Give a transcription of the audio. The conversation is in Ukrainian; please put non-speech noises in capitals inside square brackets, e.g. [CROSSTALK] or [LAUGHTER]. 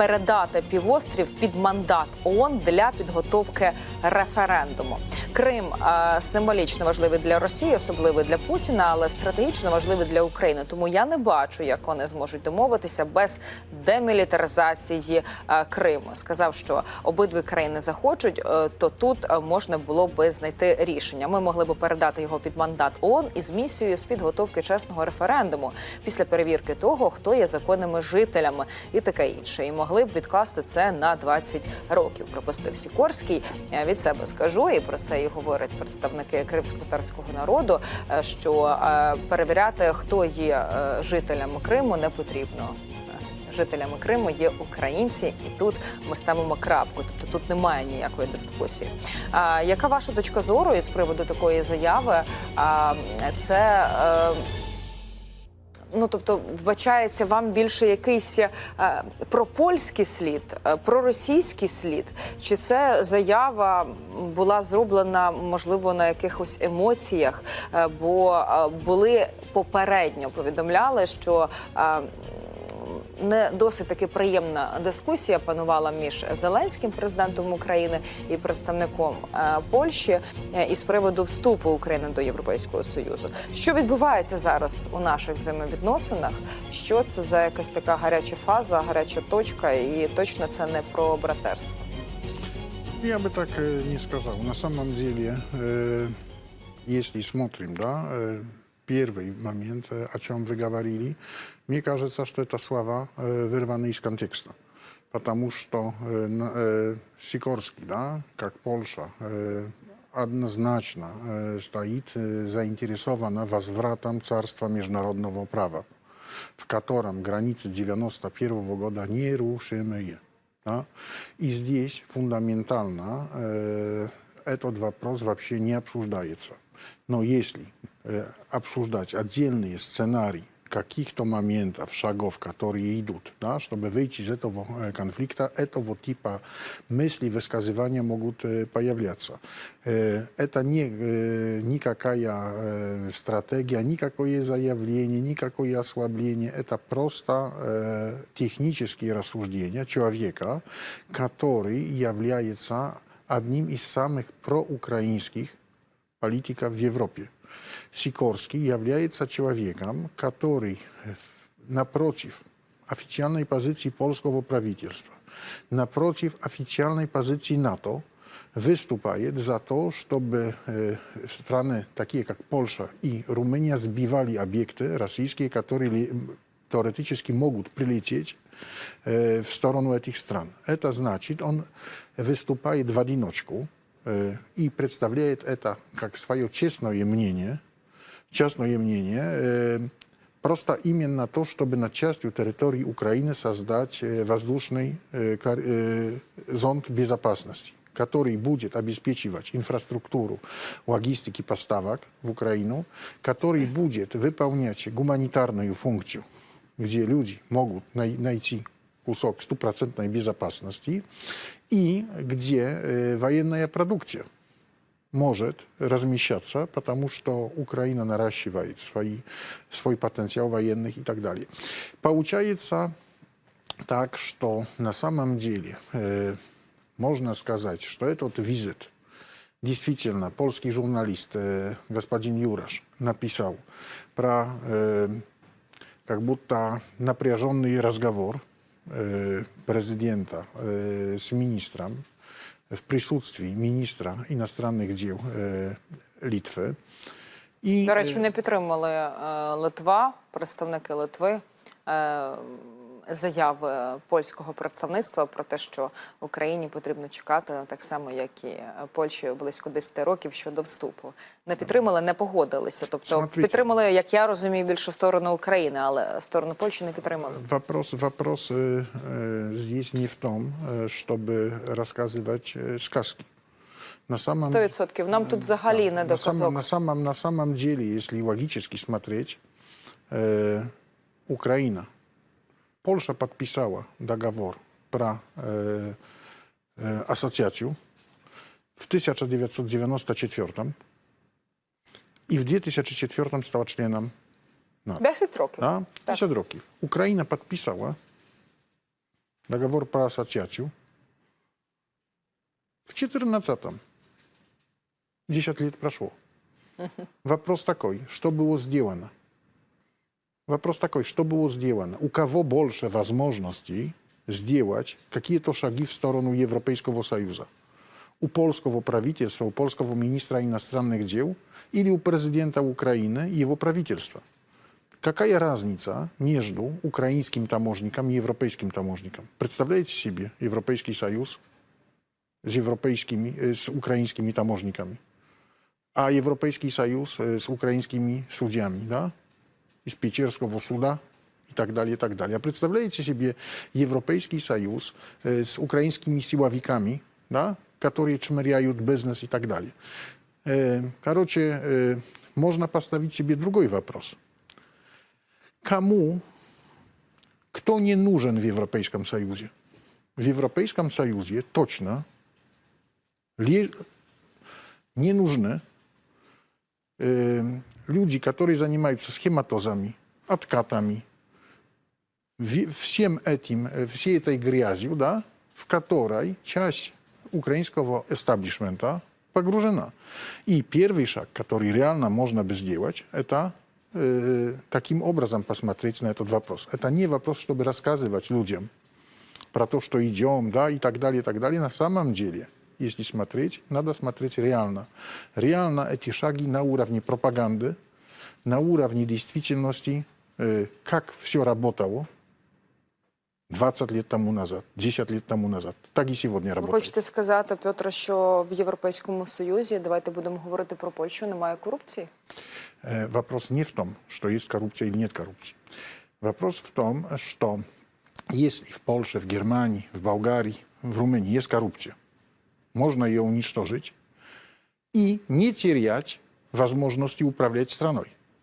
передати півострів під мандат ООН для підготовки референдуму. Крим символічно важливий для Росії, особливо для Путіна, але стратегічно важливий для України. Тому я не бачу, як вони зможуть домовитися без демілітаризації Криму. Сказав, що обидві країни захочуть, е, то тут е, можна було би знайти рішення. Ми могли б передати його під мандат ООН із місією з підготовки чесного референдуму після перевірки того, хто є законними жителями, і таке інше. І могли б відкласти це на 20 років. Пропустив Сікорський. Е, Від себе скажу, і про це і говорять представники кримсько-татарського народу. е, Що е, перевіряти, хто є е, жителями Криму, не потрібно. Жителями Криму є українці, і тут ми ставимо крапку. Тобто тут немає ніякої дискусії. А, яка ваша точка зору із приводу такої заяви? А, це е, ну тобто вбачається вам більше якийсь е, пропольський слід, е, проросійський слід? Чи це заява була зроблена можливо на якихось емоціях? Е, бо були попередньо повідомляли, що не досить таки приємна дискусія панувала між Зеленським президентом України і представником е, Польщі е, із приводу вступу України до Європейського союзу. Що відбувається зараз у наших взаємовідносинах? Що це за якась така гаряча фаза, гаряча точка, і точно це не про братерство. Я бы так э, не сказал. На самом деле, э, если смотрим, да, э, первый момент, э, о чем вы говорили, мне кажется, что это слова э, вырваны из контекста. Потому что э, на- э, Сикорский, да, как Польша, э, однозначно э, стоит э, заинтересована возвратом царства международного права, в котором границы 91 года нерушимые. Да? И здесь фундаментально э, этот вопрос вообще не обсуждается. Но если э, обсуждать отдельные сценарии каких-то моментов, шагов, которые идут, да, чтобы выйти из этого э, конфликта, этого типа мысли, высказывания могут э, появляться. Э, это не э, никакая э, стратегия, никакое заявление, никакое ослабление. Это просто э, технические рассуждения человека, который является одним из самых проукраинских политиков в Европе. Сикорский является человеком, который э, напротив официальной позиции польского правительства, напротив официальной позиции НАТО, выступает за то, чтобы э, страны, такие как Польша и Румыния, сбивали объекты российские, которые ли- м, теоретически могут прилететь э, в сторону этих стран. Это значит, он выступает в одиночку э, и представляет это как свое честное мнение, частное мнение, э, просто именно то, чтобы на частью территории Украины создать э, воздушный э, кор- э, зонд безопасности который будет обеспечивать инфраструктуру логистики поставок в Украину, который будет выполнять гуманитарную функцию, где люди могут най- найти кусок стопроцентной безопасности и где э, военная продукция может размещаться, потому что Украина наращивает свои, свой потенциал военных и так далее. Получается так, что на самом деле э, можно сказать, что этот визит действительно польский журналист э, господин Юраш написал про э, как будто напряженный разговор президента э, с министром в присутствии министра иностранных дел э, Литвы. И, До речі, э, не підтримали е, Литва, представники Литви. е, Заяви польського представництва про те, що Україні потрібно чекати так само, як і Польщі близько 10 років щодо вступу. Не підтримали, не погодилися. Тобто Смотрите. підтримали, як я розумію, більше сторону України, але сторону Польщі не підтримали. Вопрос, вопрос э, э, здесь не в том, э, чтобы рассказывать э, сказки. На самом, 100%. Нам тут взагалі не на, самом, доказок. на, самом, на самом деле, если логически смотреть, э, Украина, Польша подписала договор про э, э, ассоциацию в 1994 и в 2004 стала членом НАТО. 10 років. Да? Так. 50 років. Україна підписала договор про ассоциацию. В 14-м. 10 лет прошло. [LAUGHS] Вопрос такой, что было сделано? Вопрос такой, что было сделано? У кого больше возможностей сделать какие-то шаги в сторону Европейского Союза? У польского правительства, у польского министра иностранных дел или у президента Украины и его правительства? Какая разница между украинским таможником и европейским таможником? Представляете себе Европейский Союз с, европейскими, э, с украинскими таможниками, а Европейский Союз э, с украинскими судьями, да? из Печерского суда и так далее, и так далее. А представляете себе Европейский Союз э, с украинскими силовиками, да? которые чмыряют бизнес и так далее. Э, короче, э, можно поставить себе другой вопрос. Кому, кто не нужен в Европейском Союзе? В Европейском Союзе точно ле- не нужны э, люди, которые занимаются схематозами, откатами, ви- всем этим, э, всей этой грязью, да, в которой часть украинского эстаблишмента погружена. И первый шаг, который реально можно бы сделать, это э, таким образом посмотреть на этот вопрос. Это не вопрос, чтобы рассказывать людям про то, что идем, да, и так далее, и так далее. На самом деле, если смотреть, надо смотреть реально. Реально эти шаги на уровне пропаганды, на уровне действительности, э, как все работало 20 лет тому назад, 10 лет тому назад, так и сегодня Ви работает. хочете сказати, Петро, що в Європейському Союзі, давайте будемо говорити про Польщу, немає корупції? Э, Вопрос не в том, что есть коррупция или нет коррупции. Вопрос в том, что если в Польше, в Германии, в Болгарии, в Румынии есть коррупция, можно ее уничтожить и не терять возможности управлять страной.